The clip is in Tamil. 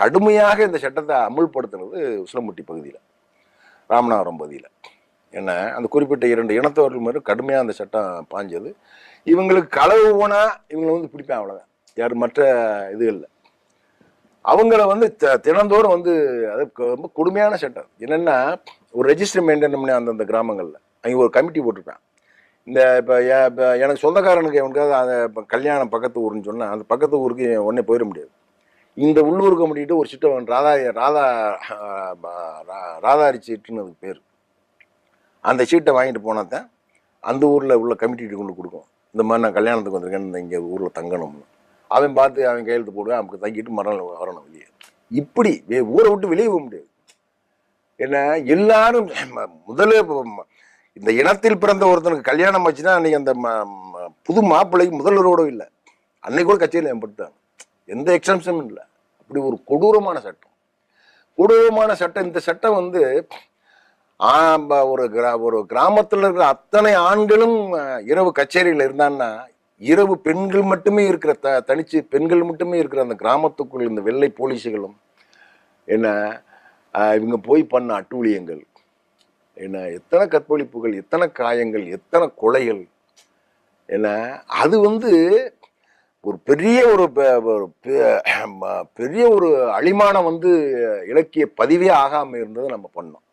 கடுமையாக இந்த சட்டத்தை அமுல்படுத்தினது உசிலம்பட்டி பகுதியில் ராமநாதபுரம் பகுதியில். என்ன? அந்த குறிப்பிட்ட இரண்டு இனத்தவர்கள் மாதிரி கடுமையாக அந்த சட்டம் பாஞ்சது இவங்களுக்கு களவு போனால் இவங்களை வந்து பிடிப்பேன் அவ்வளோதான் யார் மற்ற இதுகளில். அவங்கள வந்து த- தினந்தோறும் வந்து அது ரொம்ப கொடுமையான சட்டம். என்னென்னா ஒரு ரெஜிஸ்டர் மெயின்டைன் பண்ணி அந்தந்த கிராமங்களில். அவங்க ஒரு கமிட்டி போட்டிருப்பேன் இந்த இப்போ இப்போ எனக்கு சொந்தக்காரனுக்கு எவனுக்காவது அந்த இப்போ கல்யாணம் பக்கத்து ஊருன்னு சொன்னால் அந்த பக்கத்து ஊருக்கு உடனே போயிட முடியாது. இந்த உள்ளூர் கமிட்டிட்டு ஒரு சிட்டம் ராதா ராதா ராதாரி சீட்டுன்னு அதுக்கு பேர். அந்த சீட்டை வாங்கிட்டு போனால் தான் அந்த ஊரில் உள்ள கமிட்டிட்டு கொண்டு கொடுக்கும். இந்த மாதிரி நான் கல்யாணத்துக்கு வந்திருக்கேன் இந்த இங்கே ஊரில் தங்கணும்னு. அவன் பார்த்து அவன் கையெழுத்து போடுவேன் அவனுக்கு தங்கிட்டு மறுநாள் வரணும் வெளியே. இப்படி வே- ஊரை விட்டு வெளியே போக முடியாது. என்ன எல்லாரும் முதல்ல இந்த இனத்தில் பிறந்த ஒருத்தனுக்கு கல்யாணம் ஆச்சுன்னா அன்னைக்கு அந்த புது மாப்பிள்ளைக்கு முதல்வரோட இல்லை. அன்னைக்கு கூட கட்சியில் ஏற்படுத்தாங்க எந்த எக்ஸம்ஷனும் இல்லை. அப்படி ஒரு கொடூரமான சட்டம். கொடூரமான சட்டம் இந்த சட்டம் வந்து ஆ, ஒரு கிரா ஒரு கிராமத்தில் இருக்கிற அத்தனை ஆண்களும் இரவு கச்சேரியில் இருந்தான்னா இரவு பெண்கள் மட்டுமே இருக்கிற த தனிச்சு பெண்கள் மட்டுமே இருக்கிற அந்த கிராமத்துக்குள் இந்த வெள்ளை போலீஸுகளும் என்ன இவங்க போய் பண்ண அட்டூழியங்கள் என்ன எத்தனை கற்பழிப்புகள் எத்தனை காயங்கள் எத்தனை கொலைகள் என்ன அது வந்து ஒரு பெரிய ஒரு பெ- பெரிய ஒரு அழிமானம் வந்து இலக்கிய பதிவே ஆகாமல் இருந்ததை நம்ம பண்ணோம்.